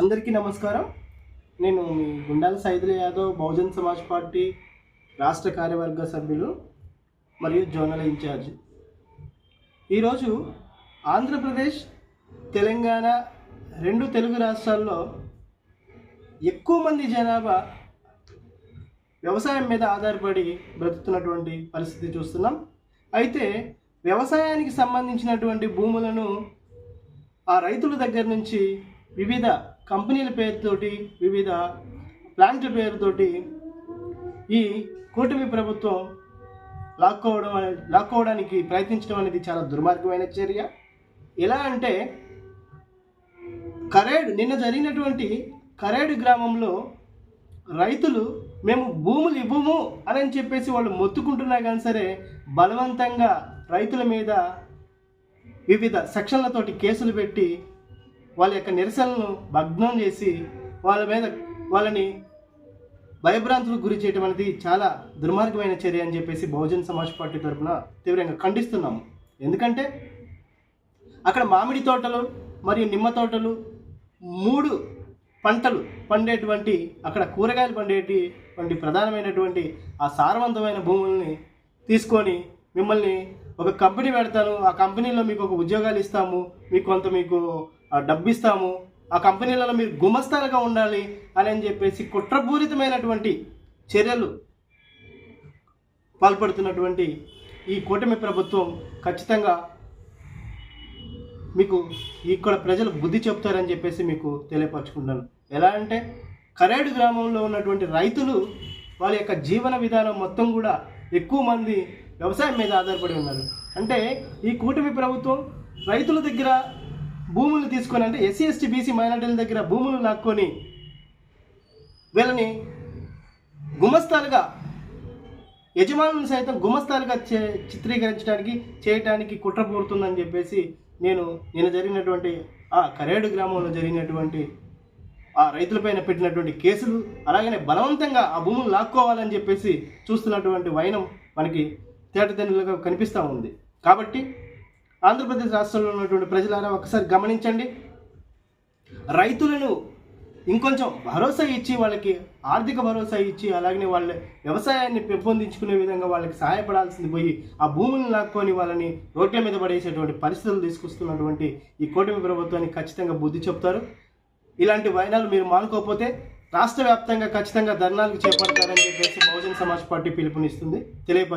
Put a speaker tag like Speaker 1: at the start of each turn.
Speaker 1: అందరికీ నమస్కారం. నేను మీ గుండాల సైదుల యాదవ్ బహుజన్ సమాజ్ పార్టీ రాష్ట్ర కార్యవర్గ సభ్యులు మరియు జోనల్ ఇన్ఛార్జ్. ఈరోజు ఆంధ్రప్రదేశ్ తెలంగాణ రెండు తెలుగు రాష్ట్రాల్లో ఎక్కువ మంది జనాభా వ్యవసాయం మీద ఆధారపడి బ్రతుకుతున్నటువంటి పరిస్థితి చూస్తున్నాం. అయితే వ్యవసాయానికి సంబంధించినటువంటి భూములను ఆ రైతుల దగ్గర నుంచి వివిధ కంపెనీల పేరుతోటి వివిధ ప్లాంట్ల పేరుతోటి ఈ కూటమి ప్రభుత్వం లాక్కోవడం లాక్కోవడానికి ప్రయత్నించడం అనేది చాలా దుర్మార్గమైన చర్య. ఎలా అంటే కరేడు నిన్న జరిగినటువంటి కరేడు గ్రామంలో రైతులు మేము భూములు ఇవ్వము అని చెప్పేసి వాళ్ళు మొత్తుకుంటున్నా కానీ సరే బలవంతంగా రైతుల మీద వివిధ సెక్షన్లతోటి కేసులు పెట్టి వాళ్ళ యొక్క నిరసనలను భగ్నం చేసి వాళ్ళ మీద వాళ్ళని భయభ్రాంతులకు గురి చేయడం అనేది చాలా దుర్మార్గమైన చర్య అని చెప్పేసి బహుజన్ సమాజ్ పార్టీ తరఫున తీవ్రంగా ఖండిస్తున్నాము. ఎందుకంటే అక్కడ మామిడి తోటలు మరియు నిమ్మ తోటలు మూడు పంటలు పండేటువంటి అక్కడ కూరగాయలు పండేటువంటి ప్రధానమైనటువంటి ఆ సారవంతమైన భూముల్ని తీసుకొని మిమ్మల్ని ఒక కంపెనీ పెడతాను ఆ కంపెనీలో మీకు ఒక ఉద్యోగాలు ఇస్తాము మీకు కొంత మీకు డబ్బు ఇస్తాము ఆ కంపెనీలలో మీరు గుమస్తాలుగా ఉండాలి అని అని చెప్పేసి కుట్రపూరితమైనటువంటి చర్యలు పాల్పడుతున్నటువంటి ఈ కూటమి ప్రభుత్వం ఖచ్చితంగా మీకు ఇక్కడ ప్రజలు బుద్ధి చెప్తారని చెప్పేసి మీకు తెలియపరచుకుంటాను ఎలా అంటే కరేడు గ్రామంలో ఉన్నటువంటి రైతులు వాళ్ళ యొక్క జీవన విధానం మొత్తం కూడా ఎక్కువ మంది వ్యవసాయం మీద ఆధారపడి ఉన్నారు. అంటే ఈ కూటమి ప్రభుత్వం రైతుల దగ్గర భూములు తీసుకొని అంటే ఎస్సీ ఎస్టీ బీసీ మైనార్టీల దగ్గర భూములు లాక్కొని వీళ్ళని గుమస్తాలుగా యజమానులను సైతం గుమస్తాలుగా చే చిత్రీకరించడానికి చేయటానికి కుట్ర పూరుతుందని చెప్పేసి నేను నేను జరిగినటువంటి ఆ కరేడు గ్రామంలో జరిగినటువంటి ఆ రైతులపైన పెట్టినటువంటి కేసులు అలాగనే బలవంతంగా ఆ భూములు లాక్కోవాలని చెప్పేసి చూస్తున్నటువంటి వైనం మనకి తేటతెన్నులుగా కనిపిస్తూ ఉంది. కాబట్టి ఆంధ్రప్రదేశ్ రాష్ట్రంలో ఉన్నటువంటి ప్రజలారా ఒకసారి గమనించండి. రైతులను ఇంకొంచెం భరోసా ఇచ్చి వాళ్ళకి ఆర్థిక భరోసా ఇచ్చి అలాగనే వాళ్ళ వ్యవసాయాన్ని పెంపొందించుకునే విధంగా వాళ్ళకి సహాయపడాల్సింది పోయి ఆ భూములను లాక్కొని వాళ్ళని రోడ్ల మీద పడేసేటువంటి పరిస్థితులు తీసుకొస్తున్నటువంటి ఈ కూటమి ప్రభుత్వానికి ఖచ్చితంగా బుద్ధి చెప్తారు. ఇలాంటి వైనాలు మీరు మానుకోకపోతే రాష్ట్ర వ్యాప్తంగా ఖచ్చితంగా ధర్నాలకు చేపడతారని చెప్పేసి బహుజన్ సమాజ్ పార్టీ పిలుపునిస్తుంది. తెలియపరు